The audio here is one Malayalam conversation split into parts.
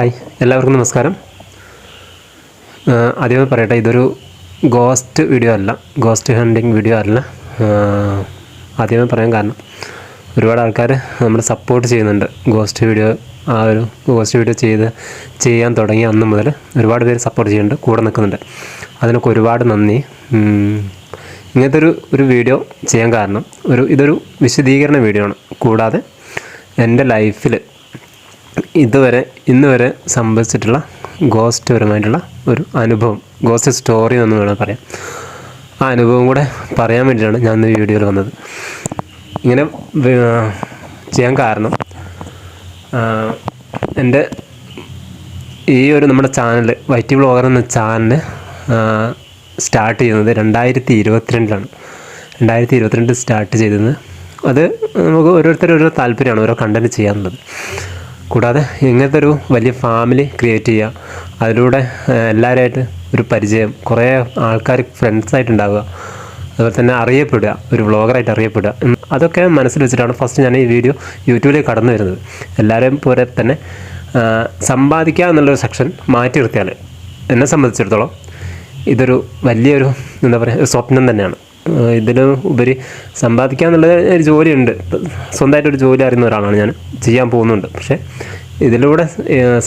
ഹായ് എല്ലാവർക്കും നമസ്കാരം. ആദ്യമേ പറയട്ടെ ഇതൊരു ഗോസ്റ്റ് വീഡിയോ അല്ല ഗോസ്റ്റ് ഹണ്ടിങ് വീഡിയോ അല്ല. ആദ്യമേ പറയാൻ കാരണം ഒരുപാട് ആൾക്കാർ നമ്മളെ സപ്പോർട്ട് ചെയ്യുന്നുണ്ട് ഗോസ്റ്റ് വീഡിയോ ആ ഒരു ഗോസ്റ്റ് വീഡിയോ ചെയ്ത് ചെയ്യാൻ തുടങ്ങി അന്ന് മുതൽ ഒരുപാട് പേര് സപ്പോർട്ട് ചെയ്യുന്നുണ്ട് കൂടെ നിൽക്കുന്നുണ്ട്. അതിനൊക്കെ ഒരുപാട് നന്ദി. ഇങ്ങനത്തെ ഒരു ഒരു വീഡിയോ ചെയ്യാൻ കാരണം ഒരു ഇതൊരു വിശദീകരണ വീഡിയോ ആണ്. കൂടാതെ എന്റെ ലൈഫിൽ ഇതുവരെ ഇന്ന് വരെ സംഭവിച്ചിട്ടുള്ള ഗോസ്റ്റ് പരമായിട്ടുള്ള ഒരു അനുഭവം ഗോസ്റ്റ് സ്റ്റോറി എന്ന് വേണം പറയാം. ആ അനുഭവം കൂടെ പറയാൻ വേണ്ടിയിട്ടാണ് ഞാൻ ഇന്ന് വീഡിയോയിൽ വന്നത്. ഇങ്ങനെ ചെയ്യാൻ കാരണം എന്റെ ഈ ഒരു നമ്മുടെ ചാനൽ വൈറ്റി ബ്ലോഗർ എന്ന ചാനൽ സ്റ്റാർട്ട് ചെയ്യുന്നത് രണ്ടായിരത്തി ഇരുപത്തിരണ്ടിലാണ് രണ്ടായിരത്തി ഇരുപത്തിരണ്ട് സ്റ്റാർട്ട് ചെയ്തത് അത് നമുക്ക് ഓരോരുത്തരും ഓരോ താല്പര്യമാണ് ഓരോ കണ്ടന്റ് ചെയ്യാനുള്ളത്. കൂടാതെ ഇങ്ങനത്തെ ഒരു വലിയ ഫാമിലി ക്രിയേറ്റ് ചെയ്യുക അതിലൂടെ എല്ലാവരുമായിട്ട് ഒരു പരിചയം കുറേ ആൾക്കാർ ഫ്രണ്ട്സായിട്ടുണ്ടാവുക അതുപോലെ തന്നെ അറിയപ്പെടുക ഒരു വ്ളോഗറായിട്ട് അറിയപ്പെടുക. അതൊക്കെ മനസ്സിൽ വെച്ചിട്ടാണ് ഫസ്റ്റ് ഞാൻ ഈ വീഡിയോ യൂട്യൂബിലേക്ക് കടന്നു വരുന്നത്. എല്ലാവരെയും പോലെ തന്നെ സമ്പാദിക്കുക എന്നുള്ളൊരു സെക്ഷൻ മാറ്റി നിർത്തിയാൽ എന്നെ സംബന്ധിച്ചിടത്തോളം ഇതൊരു വലിയൊരു എന്താ പറയുക സ്വപ്നം തന്നെയാണ്. ഇതിന് ഉപരി സമ്പാദിക്കുക എന്നുള്ള ഒരു ജോലിയുണ്ട്. സ്വന്തമായിട്ടൊരു ജോലി അറിയുന്ന ഒരാളാണ് ഞാൻ. ചെയ്യാൻ പോകുന്നുണ്ട്. പക്ഷേ ഇതിലൂടെ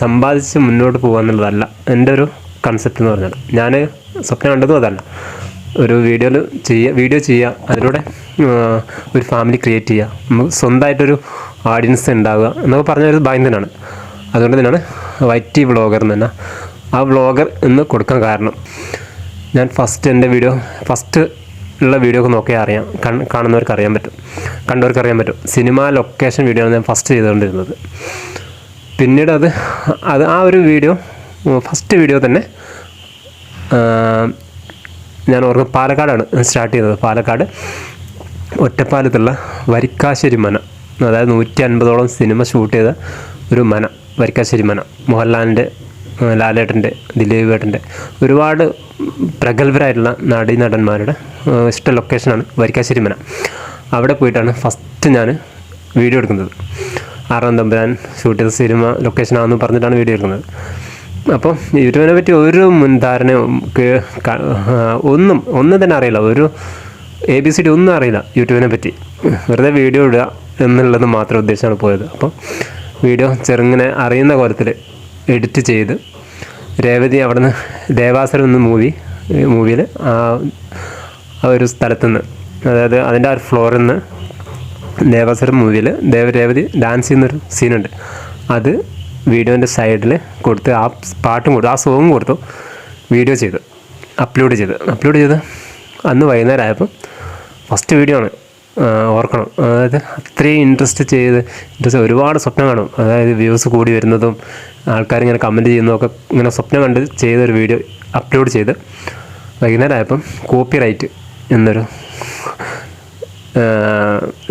സമ്പാദിച്ച് മുന്നോട്ട് പോകുക എന്നുള്ളതല്ല എന്റെ ഒരു കൺസെപ്റ്റ് എന്ന് പറഞ്ഞാൽ ഞാൻ സ്വപ്നം കണ്ടതും അതല്ല. ഒരു വീഡിയോയിൽ ചെയ്യുക വീഡിയോ ചെയ്യുക അതിലൂടെ ഒരു ഫാമിലി ക്രിയേറ്റ് ചെയ്യുക സ്വന്തമായിട്ടൊരു ഓഡിയൻസ് ഉണ്ടാവുക എന്നൊക്കെ പറഞ്ഞ ഒരു ഭയം തന്നെയാണ് അതുകൊണ്ട് തന്നെയാണ് വൈറ്റി വ്ളോഗർ എന്ന് തന്നെ ആ വ്ളോഗർ എന്ന് കൊടുക്കാൻ കാരണം. ഞാൻ ഫസ്റ്റ് എന്റെ വീഡിയോ ഫസ്റ്റ് ഉള്ള വീഡിയോ ഒക്കെ നോക്കിയാൽ അറിയാം കാണുന്നവർക്ക് അറിയാൻ പറ്റും. കണ്ടവർക്ക് അറിയാൻ പറ്റും. സിനിമ ലൊക്കേഷൻ വീഡിയോ ആണ് ഞാൻ ഫസ്റ്റ് ചെയ്തുകൊണ്ടിരുന്നത്. പിന്നീട് അത് അത് ആ ഒരു വീഡിയോ ഫസ്റ്റ് വീഡിയോ തന്നെ ഞാൻ ഓർക്കും പാലക്കാടാണ് സ്റ്റാർട്ട് ചെയ്തത്. പാലക്കാട് ഒറ്റപ്പാലത്തുള്ള വരിക്കാശ്ശേരി മന അതായത് നൂറ്റി അൻപതോളം സിനിമ ഷൂട്ട് ചെയ്ത ഒരു മന വരിക്കാശ്ശേരി മന മോഹൻലാലിന്റെ ലാലേട്ടന്റെ ദിലീപ് ഏട്ടന്റെ. ഒരുപാട് പ്രഗത്ഭരായിട്ടുള്ള നാടി നടന്മാരുടെ ഇഷ്ട ലൊക്കേഷനാണ് വരിക്കാശ്ശേരി മന. അവിടെ പോയിട്ടാണ് ഫസ്റ്റ് ഞാൻ വീഡിയോ എടുക്കുന്നത്. ആറാം തമ്പുരാൻ ഷൂട്ട് ചെയ്ത സിനിമ ലൊക്കേഷനാണെന്ന് പറഞ്ഞിട്ടാണ് വീഡിയോ എടുക്കുന്നത്. അപ്പോൾ യൂട്യൂബിനെ പറ്റി ഒരു മുൻധാരണയും ഒന്നും ഒന്നും തന്നെ അറിയില്ല. ഒരു എ ബി സി ഡി ഒന്നും അറിയില്ല യൂട്യൂബിനെ പറ്റി. വെറുതെ വീഡിയോ ഇടുക എന്നുള്ളത് മാത്രം ഉദ്ദേശമാണ് പോയത്. അപ്പം വീഡിയോ ചെറുങ്ങനെ അറിയുന്ന കോലത്തിൽ എഡിറ്റ് ചെയ്ത് രേവതി അവിടുന്ന് ദേവാസുരം എന്ന മൂവി മൂവിയിൽ ആ ഒരു സ്ഥലത്തുനിന്ന് അതായത് അതിന്റെ ആ ഒരു ഫ്ലോറിൽ നിന്ന് ദേവാസുരം മൂവിയിൽ ദേവരേവതി ഡാൻസ് ചെയ്യുന്നൊരു സീനുണ്ട് അത് വീഡിയോന്റെ സൈഡിൽ കൊടുത്ത് ആ പാട്ടും കൊടുത്തു ആ സോങ്ങും കൊടുത്തു വീഡിയോ ചെയ്ത് അപ്ലോഡ് ചെയ്ത്. അപ്ലോഡ് ചെയ്ത് അന്ന് വൈകുന്നേരം ആയപ്പോൾ ഫസ്റ്റ് വീഡിയോ ആണ്. ഓർക്കണം. അതായത് അത്രയും ഇൻട്രസ്റ്റ് ചെയ്ത് ഇൻട്രസ്റ്റ് ഒരുപാട് സ്വപ്നം കാണും. അതായത് വ്യൂസ് കൂടി വരുന്നതും ആൾക്കാരിങ്ങനെ കമന്റ് ചെയ്യുന്നതൊക്കെ ഇങ്ങനെ സ്വപ്നം കണ്ട് ചെയ്തൊരു വീഡിയോ അപ്ലോഡ് ചെയ്ത് വൈകുന്നേരം ആയപ്പം കോപ്പി റൈറ്റ് എന്നൊരു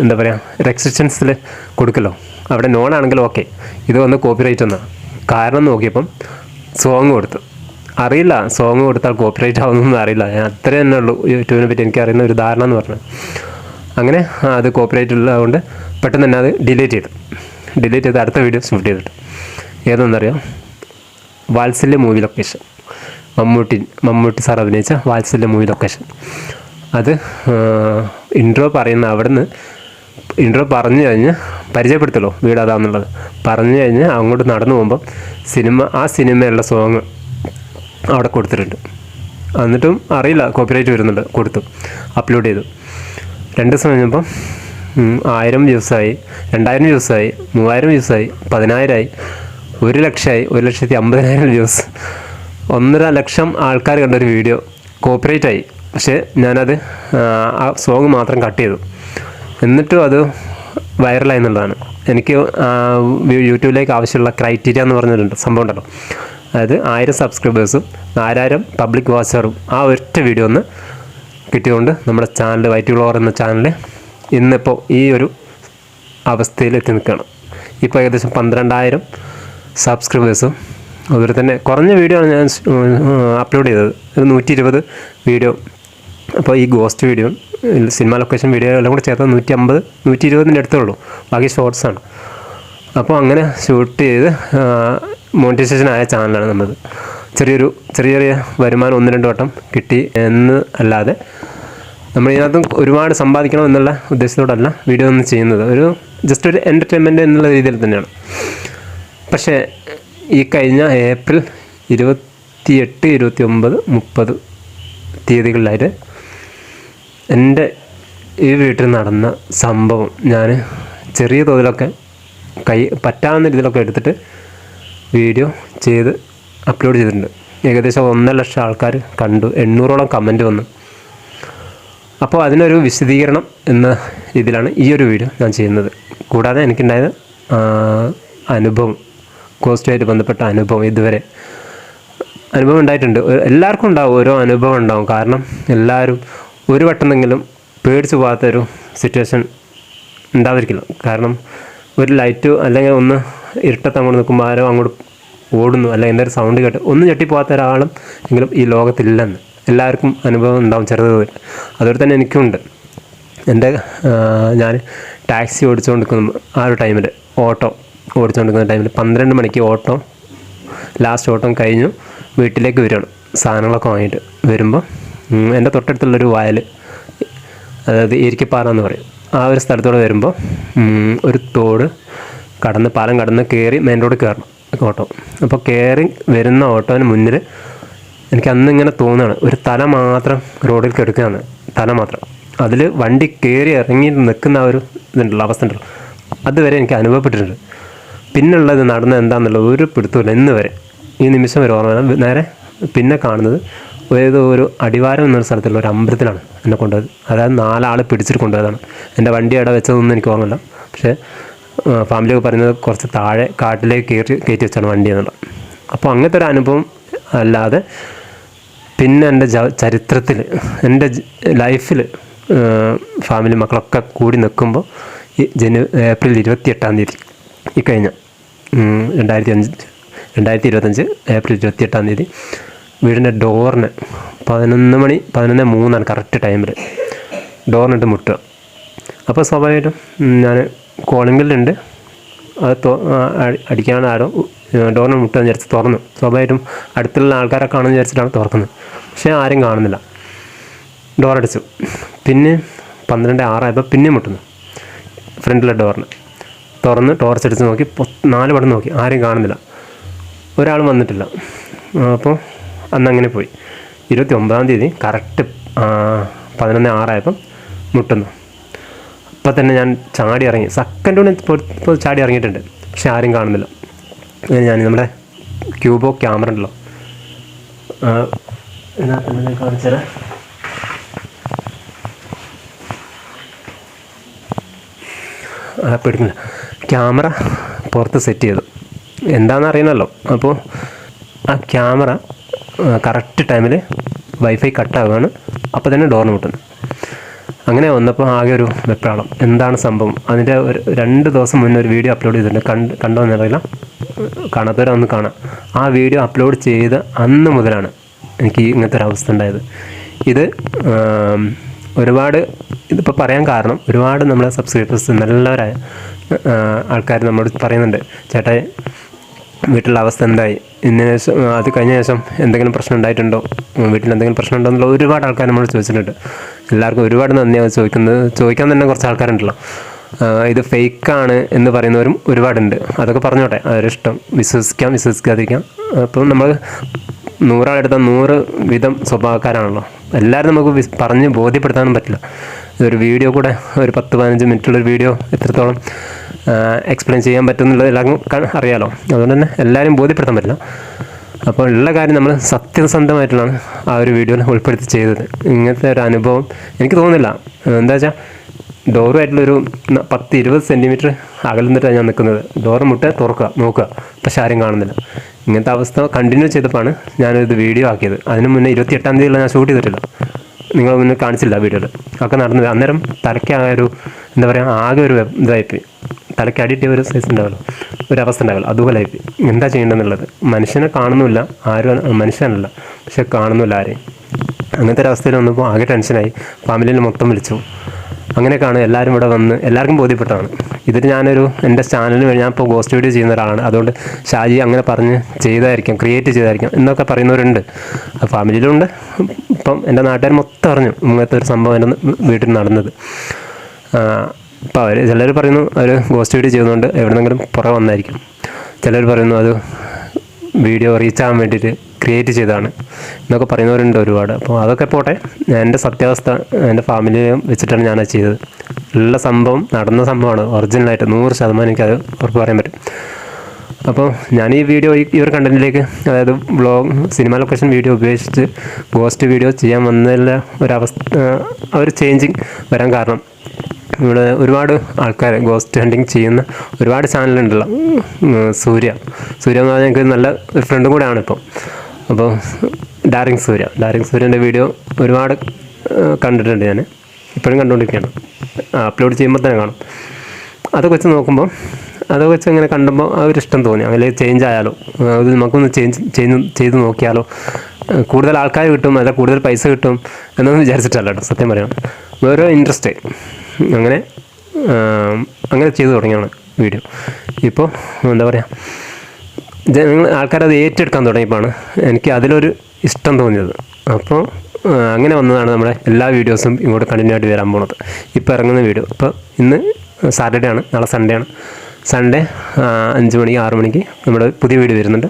എന്താ പറയുക റെസ്ട്രിക്ഷൻസിൽ കൊടുക്കല്ലോ. അവിടെ നോൺ ആണെങ്കിൽ ഓക്കെ ഇത് വന്ന് കോപ്പിറൈറ്റ് എന്നാണ് കാരണം നോക്കിയപ്പം സോങ് കൊടുത്തു. അറിയില്ല സോങ് കൊടുത്താൽ കോപ്പിറൈറ്റ് ആവുന്നൊന്നും അറിയില്ല. ഞാൻ അത്രേ തന്നെ ഉള്ളൂ യൂട്യൂബിനെ പറ്റി എനിക്ക് അറിയുന്ന ഒരു ധാരണ എന്ന് പറഞ്ഞത് അങ്ങനെ അത് കോപ്പറേറ്റ് ഉള്ളതുകൊണ്ട് പെട്ടെന്ന് തന്നെ അത് ഡിലീറ്റ് ചെയ്തു. ഡിലീറ്റ് ചെയ്ത് അടുത്ത വീഡിയോ ഷൂട്ട് ചെയ്തിട്ട്. ഏതെന്നറിയാം? Vatsalya movie location Mammootty Mammootty sir അഭിനയിച്ച വാത്സല്യ മൂവി ലൊക്കേഷൻ അത് ഇൻട്രോ പറയുന്ന അവിടുന്ന് ഇൻട്രോ പറഞ്ഞു കഴിഞ്ഞ് പരിചയപ്പെടുത്തല്ലോ വീട് അതാന്നുള്ളത്. പറഞ്ഞു കഴിഞ്ഞ് അങ്ങോട്ട് നടന്നു പോകുമ്പം സിനിമ ആ സിനിമയുള്ള സോങ് അവിടെ കൊടുത്തിട്ടുണ്ട്. എന്നിട്ടും അറിയില്ല കോപ്പിറൈറ്റ് വരുന്നുണ്ട് കൊടുത്തു അപ്ലോഡ് ചെയ്തു. രണ്ട് ദിവസം കഴിഞ്ഞപ്പം ആയിരം വ്യൂസായി രണ്ടായിരം വ്യൂസായി മൂവായിരം വ്യൂസായി പതിനായിരമായി ഒരു ലക്ഷമായി ഒരു ലക്ഷത്തി അമ്പതിനായിരം വ്യൂസ്. ഒന്നര ലക്ഷം ആൾക്കാർ കണ്ടൊരു വീഡിയോ. കോപ്പറേറ്റ് ആയി. പക്ഷേ ഞാനത് ആ സോങ് മാത്രം കട്ട് ചെയ്തു. എന്നിട്ടും അത് വൈറലായി എന്നുള്ളതാണ് എനിക്ക് യൂട്യൂബിലേക്ക് ആവശ്യമുള്ള ക്രൈറ്റീരിയ എന്ന് പറഞ്ഞിട്ടുണ്ട് സംഭവം ഉണ്ടല്ലോ. അതായത് ആയിരം സബ്സ്ക്രൈബേഴ്സും നാലായിരം പബ്ലിക് വാച്ചറും ആ ഒറ്റ വീഡിയോ ഒന്ന് കിട്ടിയതുകൊണ്ട് നമ്മുടെ ചാനൽ വൈറ്റ് ഗ്ലോർ എന്ന ചാനൽ ഇന്നിപ്പോൾ ഈ ഒരു അവസ്ഥയിൽ എത്തി നിൽക്കുകയാണ്. ഇപ്പോൾ ഏകദേശം പന്ത്രണ്ടായിരം സബ്സ്ക്രൈബേഴ്സും അതുപോലെ തന്നെ കുറഞ്ഞ വീഡിയോ ആണ് ഞാൻ അപ്ലോഡ് ചെയ്തത്. ഒരു നൂറ്റി ഇരുപത് വീഡിയോ അപ്പോൾ ഈ ghost video cinema location video എല്ലാം കൂടെ ചേർത്ത് നൂറ്റി അമ്പത് നൂറ്റി ഇരുപതിന്റെ അടുത്തേ ഉള്ളൂ. ബാക്കി ഷോർട്സ് ആണ്. അപ്പോൾ അങ്ങനെ ഷൂട്ട് ചെയ്ത് മോണിറ്റൈസേഷൻ ആയ ചാനലാണ് നമ്മളത്. ചെറിയൊരു ചെറിയ ചെറിയ വരുമാനം ഒന്ന് രണ്ട് വട്ടം കിട്ടി എന്ന് അല്ലാതെ നമ്മൾ ഇതിനകത്ത് ഒരുപാട് സമ്പാദിക്കണം എന്നുള്ള ഉദ്ദേശത്തോടല്ല വീഡിയോ ഒന്നും ചെയ്യുന്നത്. ഒരു ജസ്റ്റ് ഒരു എന്റർടൈൻമെന്റ് എന്നുള്ള രീതിയിൽ തന്നെയാണ്. പക്ഷേ ഈ കഴിഞ്ഞ ഏപ്രിൽ ഇരുപത്തിയെട്ട് ഇരുപത്തി ഒമ്പത് മുപ്പത് തീയതികളിലായിട്ട് എന്റെ ഈ വീട്ടിൽ നടന്ന സംഭവം ഞാൻ ചെറിയ തോതിലൊക്കെ കൈ പറ്റാവുന്ന രീതിയിലൊക്കെ എടുത്തിട്ട് വീഡിയോ ചെയ്ത് അപ്ലോഡ് ചെയ്തിട്ടുണ്ട്. ഏകദേശം ഒന്നര ലക്ഷം ആൾക്കാർ കണ്ടു. എണ്ണൂറോളം കമന്റ് വന്നു. അപ്പോൾ അതിനൊരു വിശദീകരണം എന്ന രീതിയിലാണ് ഈ ഒരു വീഡിയോ ഞാൻ ചെയ്യുന്നത്. കൂടാതെ എനിക്കുണ്ടായത് അനുഭവം കോസ്റ്റുമായിട്ട് ബന്ധപ്പെട്ട അനുഭവം ഇതുവരെ. അനുഭവം ഉണ്ടായിട്ടുണ്ട്. എല്ലാവർക്കും ഉണ്ടാവും. ഓരോ അനുഭവം ഉണ്ടാവും. കാരണം എല്ലാവരും ഒരു വട്ടമെങ്കിലും പേടിച്ചു പോകാത്തൊരു സിറ്റുവേഷൻ ഉണ്ടാവാതിരിക്കില്ല. കാരണം ഒരു ലൈറ്റ് അല്ലെങ്കിൽ ഒന്ന് ഇരുട്ടത്ത് അങ്ങോട്ട് നിൽക്കുമ്പോൾ ആരോ അങ്ങോട്ട് ഓടുന്നു അല്ല എന്തൊരു സൗണ്ട് കേട്ട് ഒന്നും ഞെട്ടിപ്പോകാത്ത ഒരാളും എങ്കിലും ഈ ലോകത്തില്ലെന്ന്. എല്ലാവർക്കും അനുഭവം ഉണ്ടാവും ചെറുത് അതുപോലെ തന്നെ എനിക്കുണ്ട്. എന്റെ ഞാൻ ടാക്സി ഓടിച്ചുകൊണ്ടിരിക്കുന്നു ആ ഒരു ടൈമിൽ ഓട്ടോ ഓടിച്ചുകൊണ്ടിരിക്കുന്ന ടൈമിൽ പന്ത്രണ്ട് മണിക്ക് ഓട്ടോ ലാസ്റ്റ് ഓട്ടം കഴിഞ്ഞു. വീട്ടിലേക്ക് വരികയാണ് സാധനങ്ങളൊക്കെ വാങ്ങിയിട്ട് വരുമ്പോൾ എന്റെ തൊട്ടടുത്തുള്ളൊരു വയൽ അതായത് ഇരിക്കപ്പാറ എന്ന് പറയും. ആ ഒരു സ്ഥലത്തോടെ വരുമ്പോൾ ഒരു തോട് കടന്ന് പാലം കടന്ന് കയറി മെയിൻ റോഡ് കയറണം. ഓട്ടോ. അപ്പോൾ കയറി വരുന്ന ഓട്ടോന് മുന്നിൽ എനിക്ക് അന്ന് ഇങ്ങനെ തോന്നുകയാണ്. ഒരു തല മാത്രം റോഡിൽ കിടക്കുകയാണ്. തല മാത്രം. അതിൽ വണ്ടി കയറി ഇറങ്ങി നിൽക്കുന്ന ഒരു ഇതുണ്ടല്ലോ അവസ്ഥ ഉണ്ടല്ലോ. അതുവരെ എനിക്ക് അനുഭവപ്പെട്ടിട്ടുണ്ട്. പിന്നുള്ളത് നടന്നത് എന്താണെന്നുള്ളത് ഒരു പിടുത്തമില്ല ഇന്ന് വരെ. ഈ നിമിഷം വരെ ഓർമ്മ നേരെ പിന്നെ കാണുന്നത് ഏതോ ഒരു അടിവാരം എന്നൊരു സ്ഥലത്തുള്ള ഒരു അമ്പലത്തിലാണ് എന്നെ കൊണ്ടുപോയത്. അതായത് നാലാൾ പിടിച്ചിട്ട് കൊണ്ടുപോയതാണ്. എന്റെ വണ്ടി അവിടെ വെച്ചതൊന്നും എനിക്ക് ഓർമ്മയില്ല. പക്ഷേ ഫാമിലിയൊക്കെ പറയുന്നത് കുറച്ച് താഴെ കാട്ടിലേക്ക് കയറ്റി കയറ്റി വെച്ചാണ് വണ്ടി എന്നുള്ളത്. അപ്പോൾ അങ്ങനത്തെ ഒരു അനുഭവം അല്ലാതെ പിന്നെ എന്റെ ജ ചരിത്രത്തിൽ എന്റെ ലൈഫിൽ ഫാമിലി മക്കളൊക്കെ കൂടി നിൽക്കുമ്പോൾ ഈ ജനു ഏപ്രിൽ ഇരുപത്തി എട്ടാം തീയതി ഈ കഴിഞ്ഞ രണ്ടായിരത്തി അഞ്ച് രണ്ടായിരത്തി ഇരുപത്തഞ്ച് ഏപ്രിൽ ഇരുപത്തി എട്ടാം തീയതി വീടിന്റെ ഡോറിന് പതിനൊന്ന് മണി പതിനൊന്ന് മൂന്നാണ് കറക്റ്റ് ടൈമിൽ ഡോറിനിട്ട് മുട്ടുക. അപ്പോൾ സ്വാഭാവികമായിട്ടും ഞാൻ കോളിംഗ് അത് അടിക്കാൻ ആരോ ഡോറിന് മുട്ടെന്ന് വിചാരിച്ച് തുറന്നു. സ്വാഭാവികമായിട്ടും അടുത്തുള്ള ആൾക്കാരെ കാണുമെന്ന് വിചാരിച്ചിട്ടാണ് തുറക്കുന്നത്. പക്ഷേ ആരും കാണുന്നില്ല. ഡോറടിച്ചു. പിന്നെ പന്ത്രണ്ട് ആറായപ്പോൾ പിന്നെ മുട്ടുന്നു. ഫ്രണ്ടിലെ ഡോറിന്. തുറന്ന് ടോർച്ച് അടിച്ച് നോക്കി നാല് പടം നോക്കി. ആരും കാണുന്നില്ല. ഒരാൾ വന്നിട്ടില്ല. അപ്പോൾ അന്ന് അങ്ങനെ പോയി. ഇരുപത്തി ഒമ്പതാം തീയതി കറക്റ്റ് പതിനൊന്ന് ആറായപ്പം മുട്ടുന്നു. അപ്പം തന്നെ ഞാൻ ചാടി ഇറങ്ങി. സെക്കൻഡ് കൊണ്ട് ഇപ്പോൾ ചാടി ഇറങ്ങിയിട്ടുണ്ട്. പക്ഷെ ആരും കാണുന്നില്ല. ഞാൻ നമ്മുടെ ക്യൂബോ ക്യാമറ ഉണ്ടല്ലോ. ഇതിനകത്ത് തന്നെ ആപ്പ് ക്യാമറ പുറത്ത് സെറ്റ് ചെയ്തു. എന്താണെന്ന് അറിയണമല്ലോ. അപ്പോൾ ആ ക്യാമറ കറക്റ്റ് ടൈമിൽ വൈഫൈ കട്ടാവുകയാണ് അപ്പോൾ തന്നെ ഡോറിന് മുട്ടുന്നു അങ്ങനെ വന്നപ്പോൾ ആകെ ഒരു വെപ്രാളം. എന്താണ് സംഭവം? അതിന്റെ ഒരു രണ്ട് ദിവസം മുന്നേ ഒരു വീഡിയോ അപ്ലോഡ് ചെയ്തിട്ടുണ്ട്. കണ്ട് കണ്ടോ എന്നറിയില്ല കാണാത്തവരൊന്ന് കാണാം. ആ വീഡിയോ അപ്ലോഡ് ചെയ്ത് അന്ന് മുതലാണ് എനിക്ക് ഇങ്ങനത്തെ ഒരു അവസ്ഥ ഉണ്ടായത്. ഇത് ഒരുപാട് ഇതിപ്പോൾ പറയാൻ കാരണം ഒരുപാട് നമ്മളെ സബ്സ്ക്രൈബേഴ്സ് നല്ലവരായ ആൾക്കാർ നമ്മളോട് പറയുന്നുണ്ട്. ചേട്ടാ വീട്ടിലുള്ള അവസ്ഥ എന്തായി? ഇതിന് ശേഷം അത് കഴിഞ്ഞ ശേഷം എന്തെങ്കിലും പ്രശ്നം ഉണ്ടായിട്ടുണ്ടോ? വീട്ടിൽ എന്തെങ്കിലും പ്രശ്നം ഉണ്ടോ എന്നുള്ള ഒരുപാട് ആൾക്കാർ നമ്മൾ ചോദിച്ചിട്ടുണ്ട്. എല്ലാവർക്കും ഒരുപാട് നന്ദിയാണ് ചോദിക്കുന്നത് ചോദിക്കാൻ തന്നെ കുറച്ച് ആൾക്കാരുണ്ടല്ലോ. ഇത് ഫേക്കാണ് എന്ന് പറയുന്നവരും ഒരുപാടുണ്ട്. അതൊക്കെ പറഞ്ഞോട്ടെ അവരിഷ്ടം. വിശ്വസിക്കാം വിശ്വസിക്കാതിരിക്കാം. അപ്പം നമ്മൾ നൂറാളെടുത്ത നൂറ് വിധം സ്വഭാവക്കാരാണല്ലോ. എല്ലാവരും നമുക്ക് പറഞ്ഞ് ബോധ്യപ്പെടുത്താനും പറ്റില്ല. ഒരു വീഡിയോ കൂടെ ഒരു പത്ത് പതിനഞ്ച് മിനിറ്റുള്ളൊരു വീഡിയോ എത്രത്തോളം എക്സ്പ്ലെയിൻ ചെയ്യാൻ പറ്റുന്നുള്ളത് എല്ലാവർക്കും അറിയാലോ. അതുകൊണ്ട് തന്നെ എല്ലാവരും ബോധ്യപ്പെടുത്താൻ പറ്റില്ല. അപ്പോൾ ഉള്ള കാര്യം നമ്മൾ സത്യസന്ധമായിട്ടുള്ളതാണ് ആ ഒരു വീഡിയോയിൽ ഉൾപ്പെടുത്തി ചെയ്തത്. ഇങ്ങനത്തെ ഒരു അനുഭവം എനിക്ക് തോന്നുന്നില്ല. എന്താ വെച്ചാൽ ഡോറുമായിട്ടുള്ളൊരു പത്ത് ഇരുപത് സെന്റിമീറ്റർ അകലുന്നിട്ടാണ് ഞാൻ നിൽക്കുന്നത് ഡോറ് മുട്ട തുറക്കുക നോക്കുക. പക്ഷെ ആരും കാണുന്നില്ല. ഇങ്ങനത്തെ അവസ്ഥ കണ്ടിന്യൂ ചെയ്തപ്പോഴാണ് ഞാനിത് വീഡിയോ ആക്കിയത്. അതിന് മുന്നേ ഇരുപത്തി എട്ടാം തീയതിയുള്ള ഞാൻ ഷൂട്ട് ചെയ്തിട്ടില്ല നിങ്ങൾ മുന്നേ കാണിച്ചില്ല വീഡിയോയിൽ ഒക്കെ നടന്നത് അന്നേരം തലയ്ക്ക് ആ ഒരു എന്താ പറയുക ആകെ ഒരു ഇതായിപ്പോയി. തലയ്ക്ക് അടിയിട്ട ഒരു സൈസ് ഉണ്ടാവുമല്ലോ ഒരു അവസ്ഥ ഉണ്ടാവുമല്ലോ അതുപോലെ ആയിപ്പോയി. എന്താ ചെയ്യേണ്ടതെന്നുള്ളത്? മനുഷ്യനെ കാണുന്നില്ല ആരും മനുഷ്യനല്ല. പക്ഷെ കാണുന്നില്ല ആരെയും. അങ്ങനത്തെ ഒരു അവസ്ഥയിൽ വന്നപ്പോൾ ആകെ ടെൻഷനായി ഫാമിലിയിൽ മൊത്തം വിളിച്ചു. അങ്ങനെയൊക്കെയാണ് എല്ലാവരും ഇവിടെ വന്ന് എല്ലാവർക്കും ബോധ്യപ്പെട്ടതാണ്. ഇതിൽ ഞാനൊരു എന്റെ ചാനലിന് വേണ്ടി ഞാൻ ഇപ്പോൾ ഗോസ്റ്റ് വീഡിയോ ചെയ്യുന്ന ഒരാളാണ്. അതുകൊണ്ട് ഷാജി അങ്ങനെ പറഞ്ഞ് ചെയ്തായിരിക്കും ക്രിയേറ്റ് ചെയ്തായിരിക്കാം എന്നൊക്കെ പറയുന്നവരുണ്ട്. ഫാമിലിയിലുണ്ട് ഇപ്പം എന്റെ നാട്ടുകാർ മൊത്തം അറിഞ്ഞു ഇങ്ങനത്തെ ഒരു സംഭവം എന്റെ വീട്ടിൽ നടന്നത്. അപ്പോൾ അവർ ചിലർ പറയുന്നു അവർ ഗോസ്റ്റ് വീഡിയോ ചെയ്യുന്നതുകൊണ്ട് എവിടെന്നെങ്കിലും പുറകെ വന്നായിരിക്കും. ചിലർ പറയുന്നു അത് വീഡിയോ റീച്ച് ആകാൻ വേണ്ടിയിട്ട് ക്രിയേറ്റ് ചെയ്തതാണ്. എന്നൊക്കെ പറയുന്നവരുണ്ട് ഒരുപാട്. അപ്പോൾ അതൊക്കെ പോട്ടെ. എന്റെ സത്യാവസ്ഥ എന്റെ ഫാമിലിയും വെച്ചിട്ടാണ് ഞാനത് ചെയ്തത്. ഉള്ള സംഭവം നടന്ന സംഭവമാണ്. ഒറിജിനലായിട്ട് നൂറ് ശതമാനം എനിക്കത് ഉറപ്പ് പറയാൻ പറ്റും. അപ്പോൾ ഞാൻ ഈ വീഡിയോ ഈ ഒരു കണ്ടന്റിലേക്ക് അതായത് ബ്ലോഗ് സിനിമ ലൊക്കേഷൻ വീഡിയോ ഉപയോഗിച്ചിട്ട് ഗോസ്റ്റ് വീഡിയോ ചെയ്യാൻ വന്നതിലെ ഒരവസ്ഥ ഒരു ചേഞ്ചിങ് വരാൻ കാരണം ഇവിടെ ഒരുപാട് ആൾക്കാർ ഗോസ്റ്റ് ഹണ്ടിങ് ചെയ്യുന്ന ഒരുപാട് ചാനലുണ്ടല്ലോ സൂര്യ. സൂര്യ എന്ന് പറഞ്ഞാൽ എനിക്ക് നല്ല ഫ്രണ്ടും കൂടെയാണ് ഇപ്പോൾ അപ്പോൾ ഡാറിങ് സൂര്യ ഡാറിങ് സൂര്യന്റെ വീഡിയോ ഒരുപാട് കണ്ടിട്ടുണ്ട് ഞാൻ. ഇപ്പോഴും കണ്ടുകൊണ്ടിരിക്കുകയാണ് അപ്ലോഡ് ചെയ്യുമ്പോൾ തന്നെ കാണും. അതൊക്കെ വെച്ച് നോക്കുമ്പോൾ അതൊക്കെ വെച്ച് ഇങ്ങനെ കണ്ടുമ്പോൾ ആ ഒരു ഇഷ്ടം തോന്നി. അതിൽ ചേഞ്ച് ആയാലോ? അത് നമുക്കൊന്ന് ചേഞ്ച് ചെയ്ത് ചെയ്ത് നോക്കിയാലോ? കൂടുതൽ ആൾക്കാർ കിട്ടും അല്ല കൂടുതൽ പൈസ കിട്ടും എന്നൊന്നും വിചാരിച്ചിട്ടല്ല കേട്ടോ സത്യം പറയാം. വേറെ ഇൻട്രസ്റ്റ് അങ്ങനെ അങ്ങനെ ചെയ്തു തുടങ്ങിയാണ് വീഡിയോ ഇപ്പോൾ എന്താ പറയുക ജനങ്ങൾ ആൾക്കാരത് ഏറ്റെടുക്കാൻ തുടങ്ങിയപ്പോഴാണ് എനിക്ക് അതിലൊരു ഇഷ്ടം തോന്നിയത്. അപ്പോൾ അങ്ങനെ വന്നതാണ് നമ്മുടെ എല്ലാ വീഡിയോസും ഇങ്ങോട്ട് കണ്ടിന്യൂ ആയിട്ട് വരാൻ പോണത്. ഇപ്പോൾ ഇറങ്ങുന്ന വീഡിയോ. ഇപ്പോൾ ഇന്ന് സാറ്റർഡേ ആണ്. നാളെ സൺഡേ ആണ്. സൺഡേ അഞ്ച് മണിക്ക് ആറ് മണിക്ക് നമ്മുടെ പുതിയ വീഡിയോ വരുന്നുണ്ട്.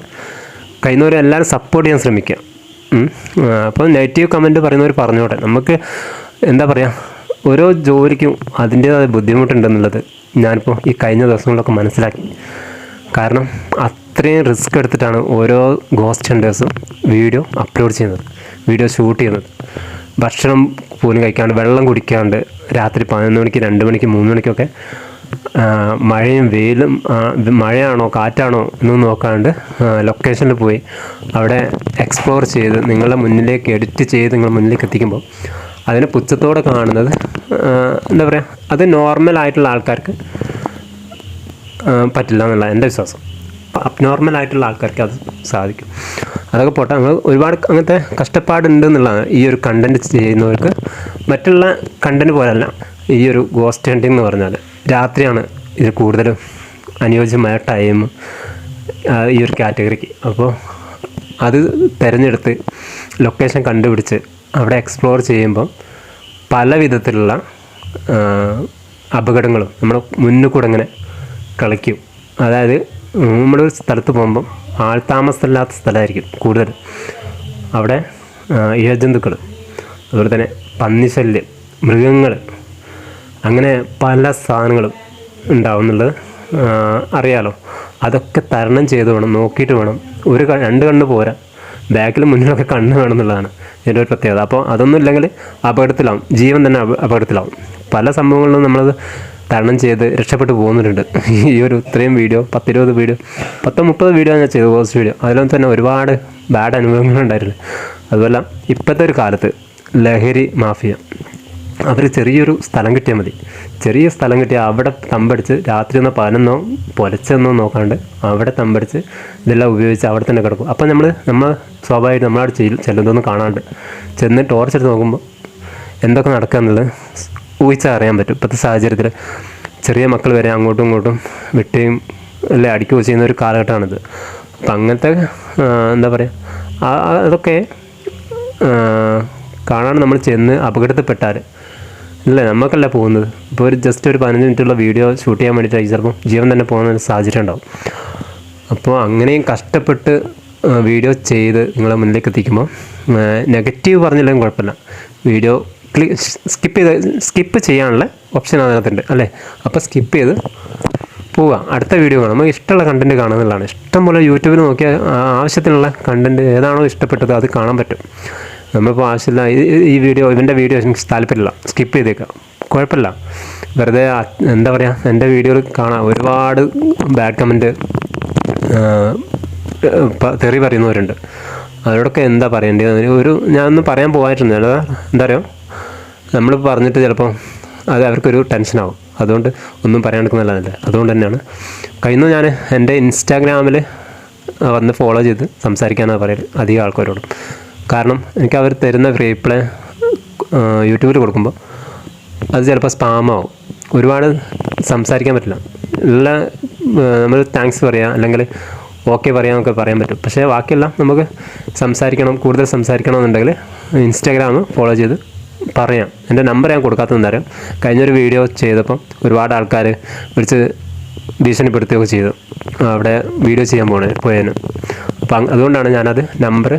കഴിയുന്നവരെ എല്ലാവരും സപ്പോർട്ട് ചെയ്യാൻ ശ്രമിക്കുക. അപ്പോൾ നെഗറ്റീവ് കമന്റ് പറയുന്നവർ പറഞ്ഞോട്ടെ. നമുക്ക് എന്താ പറയുക ഓരോ ജോലിക്കും അതിന്റേതായ ബുദ്ധിമുട്ടുണ്ടെന്നുള്ളത് ഞാനിപ്പോൾ ഈ കഴിഞ്ഞ ദിവസങ്ങളിലൊക്കെ മനസ്സിലാക്കി. കാരണം അത്രയും റിസ്ക് എടുത്തിട്ടാണ് ഓരോ ഗോസ്റ്റ് ഹണ്ടേഴ്സും വീഡിയോ അപ്ലോഡ് ചെയ്യുന്നത്. വീഡിയോ ഷൂട്ട് ചെയ്യുന്നത്. ഭക്ഷണം പോലും കഴിക്കാണ്ട് വെള്ളം കുടിക്കാണ്ട് രാത്രി പതിനൊന്ന് മണിക്ക് രണ്ട് മണിക്ക് മൂന്ന് മണിക്കൊക്കെ മഴയും വെയിലും മഴയാണോ കാറ്റാണോ എന്ന് നോക്കാണ്ട് ലൊക്കേഷനിൽ പോയി അവിടെ എക്സ്പ്ലോർ ചെയ്ത് നിങ്ങളുടെ മുന്നിലേക്ക് എഡിറ്റ് ചെയ്ത് നിങ്ങളുടെ മുന്നിലേക്ക് എത്തിക്കുമ്പോൾ അതിനെ പുച്ഛത്തോടെ കാണുന്നത് എന്താ പറയുക അത് നോർമൽ ആയിട്ടുള്ള ആൾക്കാർക്ക് പറ്റില്ല എന്നുള്ള എന്റെ വിശ്വാസം. അബ്നോർമൽ ആയിട്ടുള്ള ആൾക്കാർക്ക് അത് സാധിക്കും. അതൊക്കെ പോട്ടെ നമ്മൾ ഒരുപാട് അങ്ങനത്തെ കഷ്ടപ്പാടുണ്ട് എന്നുള്ളതാണ് ഈ ഒരു കണ്ടന്റ് ചെയ്യുന്നവർക്ക്. മറ്റുള്ള കണ്ടന്റ് പോലല്ല ഈ ഒരു ഗോസ്റ്റ് ഹണ്ടിങ് എന്ന് പറഞ്ഞാൽ രാത്രിയാണ് ഇത് കൂടുതലും അനുയോജ്യമായ ടൈം ഈ ഒരു കാറ്റഗറിക്ക് അപ്പോൾ അത് തിരഞ്ഞെടുത്ത് ലൊക്കേഷൻ കണ്ടുപിടിച്ച് അവിടെ എക്സ്പ്ലോർ ചെയ്യുമ്പം പല വിധത്തിലുള്ള അപകടങ്ങളും നമ്മുടെ മുന്നിൽ കൂടെ ഇങ്ങനെ കളിക്കും. അതായത് നമ്മളൊരു സ്ഥലത്ത് പോകുമ്പം ആൾതാമസമില്ലാത്ത സ്ഥലമായിരിക്കും കൂടുതൽ. അവിടെ ഇഴജന്തുക്കൾ അതുപോലെ തന്നെ പന്നിശല്യം മൃഗങ്ങൾ അങ്ങനെ പല സാധനങ്ങളും ഉണ്ടാവും എന്നുള്ളത് ആ, അറിയാലോ. അതൊക്കെ തരണം ചെയ്ത് വേണം നോക്കിയിട്ട് വേണം. ഒരു രണ്ട് കണ്ണ് പോരാ. ബാക്കിലും മുന്നിലൊക്കെ കണ്ണ് വേണം എന്നുള്ളതാണ് ഇതിന്റെ ഒരു പ്രത്യേകത. അപ്പോൾ അതൊന്നും ഇല്ലെങ്കിൽ അപകടത്തിലാവും. ജീവൻ തന്നെ അപകടത്തിലാവും. പല സംഭവങ്ങളിലും നമ്മളത് തരണം ചെയ്ത് രക്ഷപ്പെട്ടു പോകുന്നവരുണ്ട് ഈ ഒരു ഇത്രയും വീഡിയോ പത്തിരുപത് വീഡിയോ പത്തോ മുപ്പത് വീഡിയോ ഞാൻ ചെയ്തു പോസ്റ്റ് വീഡിയോ അതിലൊന്നും തന്നെ ഒരുപാട് ബാഡ് അനുഭവങ്ങളുണ്ടായിരുന്നു അതുപോലെ ഇപ്പോഴത്തെ ഒരു കാലത്ത് ലഹരി മാഫിയ. അവർ ചെറിയൊരു സ്ഥലം കിട്ടിയാൽ മതി. ചെറിയ സ്ഥലം കിട്ടിയാൽ അവിടെ തമ്പടിച്ച് രാത്രി ഒന്നോ പതിനൊന്നോ പുലച്ചെന്നോ നോക്കാണ്ട് അവിടെ തമ്പടിച്ച് ഇതെല്ലാം ഉപയോഗിച്ച് അവിടെ തന്നെ കിടക്കും. അപ്പം നമ്മൾ നമ്മൾ സ്വാഭാവികം നമ്മളവിടെ ചെല്ലുന്നതൊന്നും കാണാണ്ട് ചെന്ന് ടോർച്ച് എടുത്ത് നോക്കുമ്പോൾ എന്തൊക്കെ നടക്കുക എന്നുള്ളത് ഊഹിച്ചറിയാൻ പറ്റും. ഇപ്പോഴത്തെ സാഹചര്യത്തിൽ ചെറിയ മക്കൾ വരെ അങ്ങോട്ടും ഇങ്ങോട്ടും വെട്ടുകയും അല്ലെ അടിക്കുകയോ ചെയ്യുന്ന ഒരു കാലഘട്ടമാണിത്. അപ്പം അങ്ങനത്തെ എന്താ പറയുക അതൊക്കെ കാണാൻ നമ്മൾ ചെന്ന് അപകടത്തിൽപ്പെട്ടാൽ ഇല്ല നമുക്കല്ല പോകുന്നത്? ഇപ്പോൾ ഒരു ജസ്റ്റ് ഒരു പതിനഞ്ച് മിനിറ്റുള്ള വീഡിയോ ഷൂട്ട് ചെയ്യാൻ വേണ്ടിയിട്ടായി ചിലപ്പോൾ ജീവൻ തന്നെ പോകുന്ന ഒരു സാഹചര്യം ഉണ്ടാവും. അപ്പോൾ അങ്ങനെയും കഷ്ടപ്പെട്ട് വീഡിയോ ചെയ്ത് നിങ്ങളെ മുന്നിലേക്ക് എത്തിക്കുമ്പോൾ നെഗറ്റീവ് പറഞ്ഞില്ലെങ്കിലും കുഴപ്പമില്ല. വീഡിയോ ക്ലി സ്കിപ്പ് ചെയ്ത് സ്കിപ്പ് ചെയ്യാനുള്ള ഓപ്ഷൻ അതിനകത്തുണ്ട് അല്ലേ? അപ്പോൾ സ്കിപ്പ് ചെയ്ത് പോവുക. അടുത്ത വീഡിയോ കാണാം. നമുക്ക് ഇഷ്ടമുള്ള കണ്ടന്റ് കാണുന്നതാണ് ഇഷ്ടം പോലെ യൂട്യൂബിൽ നോക്കിയാൽ ആവശ്യത്തിനുള്ള കണ്ടന്റ് ഏതാണോ ഇഷ്ടപ്പെട്ടത് അത് കാണാൻ പറ്റും. നമ്മളിപ്പോൾ ആവശ്യമില്ല ഈ- വീഡിയോ ഇവന്റെ വീഡിയോ എനിക്ക് താല്പര്യമില്ല. സ്കിപ്പ് ചെയ്തേക്കാം കുഴപ്പമില്ല. വെറുതെ എന്താ പറയുക എന്റെ വീഡിയോയിൽ കാണാം ഒരുപാട് ബാഡ് കമന്റ് തെറി പറയുന്നവരുണ്ട്. അവരോടൊക്കെ എന്താ പറയേണ്ടത്? ഒരു ഞാനൊന്ന് പറയാൻ പോകായിട്ടുണ്ട് എന്താ പറയുക നമ്മൾ പറഞ്ഞിട്ട് ചിലപ്പോൾ അത് അവർക്കൊരു ടെൻഷനാവും അതുകൊണ്ട് ഒന്നും പറയാണ്ടിരിക്കുന്ന നല്ലതല്ല. അതുകൊണ്ട് തന്നെയാണ്. കഴിഞ്ഞ ഞാൻ എന്റെ ഇൻസ്റ്റാഗ്രാമിൽ വന്ന് ഫോളോ ചെയ്ത് സംസാരിക്കാനാണ് പറയൽ അധികം ആൾക്കാരോടും. കാരണം എനിക്ക് അവർ തരുന്ന റീപ്ലൈ യൂട്യൂബിൽ കൊടുക്കുമ്പോൾ അത് ചിലപ്പോൾ സ്പാമാവും ഒരുപാട് സംസാരിക്കാൻ പറ്റില്ല. ഉള്ള നമ്മൾ താങ്ക്സ് പറയാം അല്ലെങ്കിൽ ഓക്കെ പറയാം എന്നൊക്കെ പറയാൻ പറ്റും. പക്ഷേ ബാക്കിയെല്ലാം നമുക്ക് സംസാരിക്കണം കൂടുതൽ സംസാരിക്കണം എന്നുണ്ടെങ്കിൽ ഇൻസ്റ്റാഗ്രാം ഫോളോ ചെയ്ത് പറയാം. എന്റെ നമ്പർ ഞാൻ കൊടുക്കാത്തതെന്ന് തരാം കഴിഞ്ഞൊരു വീഡിയോ ചെയ്തപ്പം ഒരുപാട് ആൾക്കാർ വിളിച്ച് ഭീഷണിപ്പെടുത്തുകയൊക്കെ ചെയ്തു. അവിടെ വീഡിയോ ചെയ്യാൻ പോണേ പോയതിന് അപ്പം അതുകൊണ്ടാണ് ഞാനത് നമ്പർ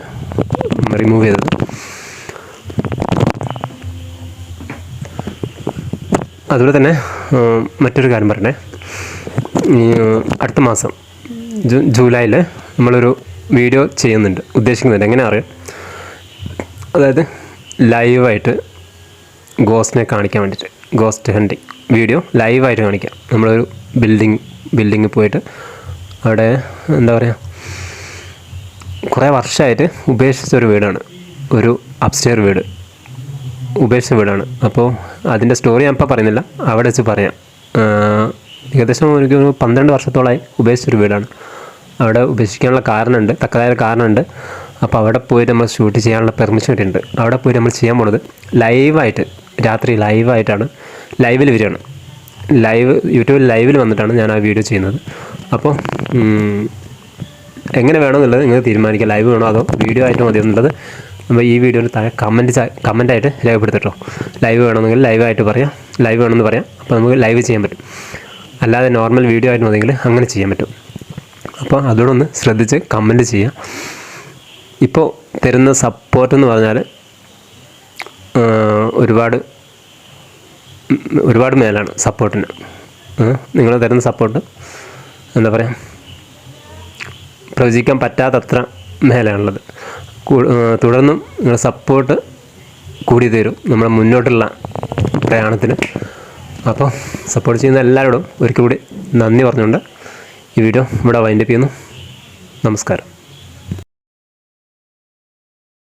റിമൂവ് ചെയ്തത്. അതുപോലെ തന്നെ മറ്റൊരു കാര്യം പറഞ്ഞേ അടുത്ത മാസം ജൂ ജൂലൈയിൽ നമ്മളൊരു വീഡിയോ ചെയ്യുന്നുണ്ട്. ഉദ്ദേശിക്കുന്നുണ്ട് എങ്ങനെ അറിയാം? അതായത് ലൈവായിട്ട് ഗോസ്റ്റിനെ കാണിക്കാൻ വേണ്ടിയിട്ട്. ഗോസ്റ്റ് ഹണ്ടിങ് വീഡിയോ ലൈവായിട്ട് കാണിക്കാം. നമ്മളൊരു ബിൽഡിങ് ബിൽഡിങ്ങിൽ പോയിട്ട് അവിടെ എന്താ പറയുക കുറേ വർഷമായിട്ട് ഉപേക്ഷിച്ച ഒരു വീടാണ്. ഒരു അപ്സ്റ്റെയർ വീട്. ഉപേക്ഷിച്ച വീടാണ്. അപ്പോൾ അതിന്റെ സ്റ്റോറി ഞാൻ ഇപ്പോൾ പറയുന്നില്ല. അവിടെ വെച്ച് പറയാം. ഏകദേശം എനിക്ക് പന്ത്രണ്ട് വർഷത്തോളമായി ഉപേക്ഷിച്ചൊരു വീടാണ്. അവിടെ ഉപേക്ഷിക്കാനുള്ള കാരണമുണ്ട്. തക്കതായ കാരണമുണ്ട്. അപ്പോൾ അവിടെ പോയിട്ട് നമ്മൾ ഷൂട്ട് ചെയ്യാനുള്ള പെർമിഷൻ കിട്ടിയിട്ടുണ്ട് അവിടെ പോയിട്ട് നമ്മൾ ചെയ്യാൻ പോണത് ലൈവായിട്ട് രാത്രി ലൈവായിട്ടാണ് ലൈവിൽ വരികയാണ്. ലൈവ് യൂട്യൂബിൽ ലൈവിൽ വന്നിട്ടാണ് ഞാൻ ആ വീഡിയോ ചെയ്യുന്നത്. അപ്പോൾ എങ്ങനെ വേണമെന്നുള്ളത് നിങ്ങൾ തീരുമാനിക്കുക. ലൈവ് വേണോ അതോ വീഡിയോ ആയിട്ട് മതി എന്നുള്ളത് നമ്മൾ ഈ വീഡിയോയിൽ താഴെ കമന്റ് കമന്റായിട്ട് രേഖപ്പെടുത്തിട്ടോ ലൈവ് വേണമെങ്കിൽ ലൈവായിട്ട് പറയാം. ലൈവ് വേണമെന്ന് പറയാം. അപ്പോൾ നമുക്ക് ലൈവ് ചെയ്യാൻ പറ്റും. അല്ലാതെ നോർമൽ വീഡിയോ ആയിട്ട് മതിയെങ്കിൽ അങ്ങനെ ചെയ്യാൻ പറ്റും. അപ്പോൾ അതോടൊന്ന് ശ്രദ്ധിച്ച് കമന്റ് ചെയ്യാം ഇപ്പോൾ തരുന്ന സപ്പോർട്ട് എന്ന് പറഞ്ഞാൽ ഒരുപാട് ഒരുപാട് മേലാണ് സപ്പോർട്ടിന്. നിങ്ങൾ തരുന്ന സപ്പോർട്ട് എന്താ പറയുക പ്രവചിക്കാൻ പറ്റാത്തത്ര മേലാണുള്ളത്. തുടർന്നും നിങ്ങൾ സപ്പോർട്ട് കൂടി തരും നമ്മുടെ മുന്നോട്ടുള്ള പ്രയാണത്തിന്. അപ്പോൾ സപ്പോർട്ട് ചെയ്യുന്ന എല്ലാവരോടും ഒരിക്കൽ കൂടി നന്ദി പറഞ്ഞുകൊണ്ട് ഈ വീഡിയോ ഇവിടെ വൈൻഡപ്പ് ചെയ്യുന്നു. നമസ്കാരം.